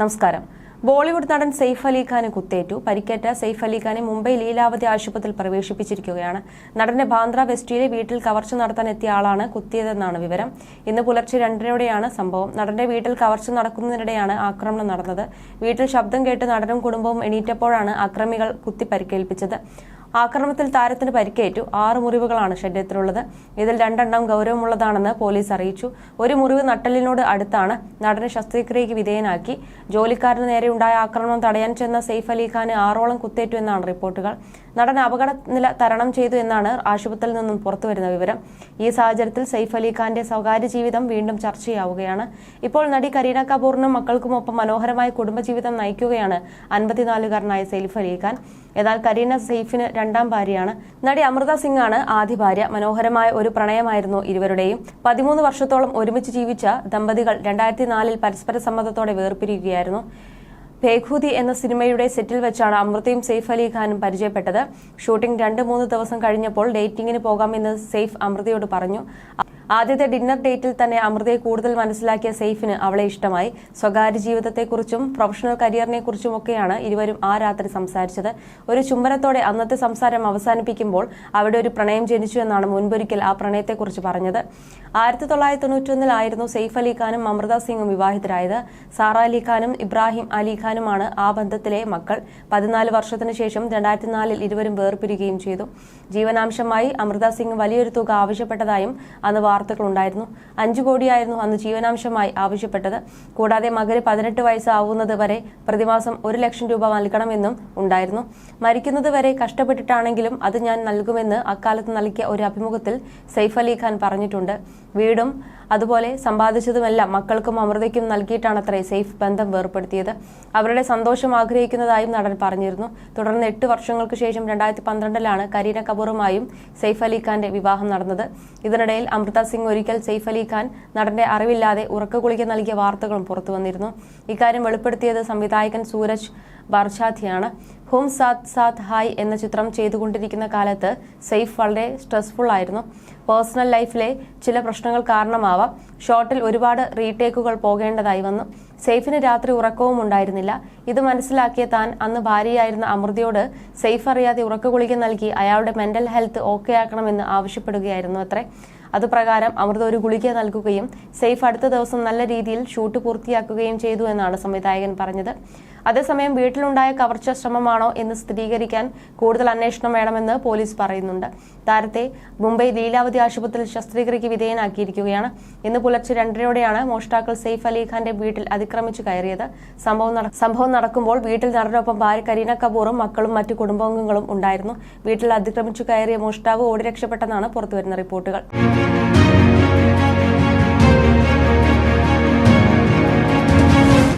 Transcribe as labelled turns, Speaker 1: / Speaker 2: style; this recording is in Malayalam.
Speaker 1: നമസ്കാരം. ബോളിവുഡ് നടൻ സെയ്ഫ് അലി ഖാന് കുത്തേറ്റു. പരിക്കേറ്റ സെയ്ഫ് അലി ഖാനെ മുംബൈ ലീലാവതി ആശുപത്രിയിൽ പ്രവേശിപ്പിച്ചിരിക്കുകയാണ്. നടന്റെ ബാന്ദ്ര വെസ്റ്റിയിലെ വീട്ടിൽ കവർച്ച നടത്താൻ എത്തിയ ആളാണ് കുത്തിയതെന്നാണ് വിവരം. ഇന്ന് പുലർച്ചെ രണ്ടരയോടെയാണ് സംഭവം. നടന്റെ വീട്ടിൽ കവർച്ച നടക്കുന്നതിനിടെയാണ് ആക്രമണം നടന്നത്. വീട്ടിൽ ശബ്ദം കേട്ട് നടനും കുടുംബവും എണീറ്റപ്പോഴാണ് അക്രമികൾ കുത്തി പരിക്കേൽപ്പിച്ചത്. ആക്രമണത്തിൽ താരത്തിന് പരിക്കേറ്റു. ആറ് മുറിവുകളാണ് ശരീരത്തിലുള്ളത്. ഇതിൽ രണ്ടെണ്ണം ഗൗരവമുള്ളതാണെന്ന് പോലീസ് അറിയിച്ചു. ഒരു മുറിവ് നട്ടലിനോട് അടുത്താണ് നടനെ ശസ്ത്രക്രിയയ്ക്ക് വിധേയനാക്കി. ജോലിക്കാരന് നേരെയുണ്ടായ ആക്രമണം തടയാൻ ചെന്ന സെയ്ഫ് അലി ഖാന് ആറോളം കുത്തേറ്റു എന്നാണ് റിപ്പോർട്ടുകൾ. നടൻ അപകട നില തരണം ചെയ്തു എന്നാണ് ആശുപത്രിയിൽ നിന്നും പുറത്തു വരുന്ന വിവരം. ഈ സാഹചര്യത്തിൽ സെയ്ഫ് അലി ഖാന്റെ സ്വകാര്യ ജീവിതം വീണ്ടും ചർച്ചയാവുകയാണ്. ഇപ്പോൾ നടി കരീന കപൂറിനും മക്കൾക്കുമൊപ്പം മനോഹരമായ കുടുംബജീവിതം നയിക്കുകയാണ് അൻപത്തിനാലുകാരനായ സെയ്ഫ് അലി ഖാൻ. എന്നാൽ കരീന സെയ്ഫിന് രണ്ടാം ഭാര്യയാണ്. നടി അമൃത സിംഗ് ആണ് ആദ്യ ഭാര്യ. മനോഹരമായ ഒരു പ്രണയമായിരുന്നു ഇരുവരുടെയും. പതിമൂന്ന് വർഷത്തോളം ഒരുമിച്ച് ജീവിച്ച ദമ്പതികൾ രണ്ടായിരത്തി നാലിൽ പരസ്പര സമ്മതത്തോടെ വേർപിരിയുകയായിരുന്നു. ഭേഖൂതി എന്ന സിനിമയുടെ സെറ്റിൽ വെച്ചാണ് അമൃതയും സെയ്ഫ് അലി ഖാനും പരിചയപ്പെട്ടത്. ഷൂട്ടിംഗ് രണ്ട് മൂന്ന് ദിവസം കഴിഞ്ഞപ്പോൾ ഡേറ്റിംഗിന് പോകാമെന്ന് സെയ്ഫ് അമൃതയോട് പറഞ്ഞു. ആദ്യത്തെ ഡിന്നർ ഡേറ്റിൽ തന്നെ അമൃതയെ കൂടുതൽ മനസ്സിലാക്കിയ സെയ്ഫിന് അവളെ ഇഷ്ടമായി. സ്വകാര്യ ജീവിതത്തെക്കുറിച്ചും പ്രൊഫഷണൽ കരിയറിനെക്കുറിച്ചുമൊക്കെയാണ് ഇരുവരും ആ രാത്രി സംസാരിച്ചത്. ഒരു ചുംബനത്തോടെ അന്നത്തെ സംസാരം അവസാനിപ്പിക്കുമ്പോൾ അവിടെ ഒരു പ്രണയം ജനിച്ചു എന്നാണ് മുൻപൊരിക്കൽ ആ പ്രണയത്തെക്കുറിച്ച് പറഞ്ഞത്. ആയിരത്തി തൊള്ളായിരത്തി തൊണ്ണൂറ്റൊന്നിലായിരുന്നു സെയ്ഫ് അലി ഖാനും അമൃത സിംഗും വിവാഹിതരായത്. സാറ അലി ഖാനും ഇബ്രാഹിം അലി ഖാനുമാണ് ആ ബന്ധത്തിലെ മക്കൾ. പതിനാല് വർഷത്തിനു ശേഷം രണ്ടായിരത്തി നാലിൽ ഇരുവരും വേർപിരിയുകയും ചെയ്തു. ജീവനാംശമായി അമൃത സിംഗ് വലിയൊരു തുക ആവശ്യപ്പെട്ടതായും അന്ന് വാർത്തകളുണ്ടായിരുന്നു. അഞ്ചു കോടിയായിരുന്നു അന്ന് ജീവനാംശമായി ആവശ്യപ്പെട്ടത്. കൂടാതെ മകന് പതിനെട്ട് വയസ്സാവുന്നത് വരെ പ്രതിമാസം ഒരു ലക്ഷം രൂപ നൽകണമെന്നും ഉണ്ടായിരുന്നു. മരിക്കുന്നത് വരെ കഷ്ടപ്പെട്ടിട്ടാണെങ്കിലും അത് ഞാൻ നൽകുമെന്ന് അക്കാലത്ത് നൽകിയ ഒരു അഭിമുഖത്തിൽ സെയ്ഫ് അലി ഖാൻ പറഞ്ഞിട്ടുണ്ട്. വീടും അതുപോലെ സമ്പാദിച്ചതുമെല്ലാം മക്കൾക്കും അമൃതയ്ക്കും നൽകിയിട്ടാണത്രേ സേഫ് ബന്ധം വേർപ്പെടുത്തിയത്. അവരുടെ സന്തോഷം ആഗ്രഹിക്കുന്നതായും നടൻ പറഞ്ഞിരുന്നു. തുടർന്ന് എട്ട് വർഷങ്ങൾക്ക് ശേഷം രണ്ടായിരത്തി പന്ത്രണ്ടിലാണ് കരീന കപൂറുമായും സെയ്ഫ് അലി ഖാന്റെ വിവാഹം നടന്നത്. ഇതിനിടയിൽ അമൃത സിംഗ് ഒരിക്കൽ സെയ്ഫ് അലി ഖാൻ നടന്റെ അറിവില്ലാതെ ഉറക്കഗുളിക നൽകിയ വാർത്തകളും പുറത്തുവന്നിരുന്നു. ഇക്കാര്യം വെളിപ്പെടുത്തിയത് സംവിധായകൻ സൂരജ് ബാർഷാഥിയാണ്. ഹും സാത് സാത് ഹായ് എന്ന ചിത്രം ചെയ്തുകൊണ്ടിരിക്കുന്ന കാലത്ത് സെയ്ഫ് വളരെ സ്ട്രെസ്ഫുൾ ആയിരുന്നു. പേഴ്സണൽ ലൈഫിലെ ചില പ്രശ്നങ്ങൾ കാരണമാവാം. ഷോട്ടിൽ ഒരുപാട് റീടേക്കുകൾ പോകേണ്ടതായി വന്നു. സെയ്ഫിന് രാത്രി ഉറക്കവും ഉണ്ടായിരുന്നില്ല. ഇത് മനസ്സിലാക്കിയ താൻ അന്ന് ഭാര്യയായിരുന്ന അമൃതിയോട് സെയ്ഫ് അറിയാതെ ഉറക്കഗുളിക നൽകി അയാളുടെ മെന്റൽ ഹെൽത്ത് ഓക്കെ ആക്കണമെന്ന് ആവശ്യപ്പെടുകയായിരുന്നു അത്രേ. അതുപ്രകാരം അമൃത ഒരു ഗുളിക നൽകുകയും സെയ്ഫ് അടുത്ത ദിവസം നല്ല രീതിയിൽ ഷൂട്ട് പൂർത്തിയാക്കുകയും ചെയ്തു എന്നാണ് സംവിധായകൻ പറഞ്ഞത്. അതേസമയം വീട്ടിലുണ്ടായ കവർച്ച ശ്രമമാണോ എന്ന് സ്ഥിരീകരിക്കാൻ കൂടുതൽ അന്വേഷണം വേണമെന്ന് പോലീസ് പറയുന്നുണ്ട്. താരത്തെ മുംബൈ ലീലാവതി ആശുപത്രിയിൽ ശസ്ത്രക്രിയയ്ക്ക് വിധേയനാക്കിയിരിക്കുകയാണ്. ഇന്ന് പുലർച്ചെ രണ്ടരയോടെയാണ് മോഷ്ടാക്കൾ സെയ്ഫ് അലിഖാന്റെ വീട്ടിൽ അതിക്രമിച്ചു കയറിയത്. സംഭവം സംഭവം നടക്കുമ്പോൾ വീട്ടിൽ നടനൊപ്പം ഭാര്യ കരീന കപൂറും മക്കളും മറ്റു കുടുംബാംഗങ്ങളും ഉണ്ടായിരുന്നു. വീട്ടിൽ അതിക്രമിച്ചു കയറിയ മോഷ്ടാവ് ഓടി രക്ഷപ്പെട്ടെന്നാണ് പുറത്തുവരുന്ന റിപ്പോർട്ടുകൾ.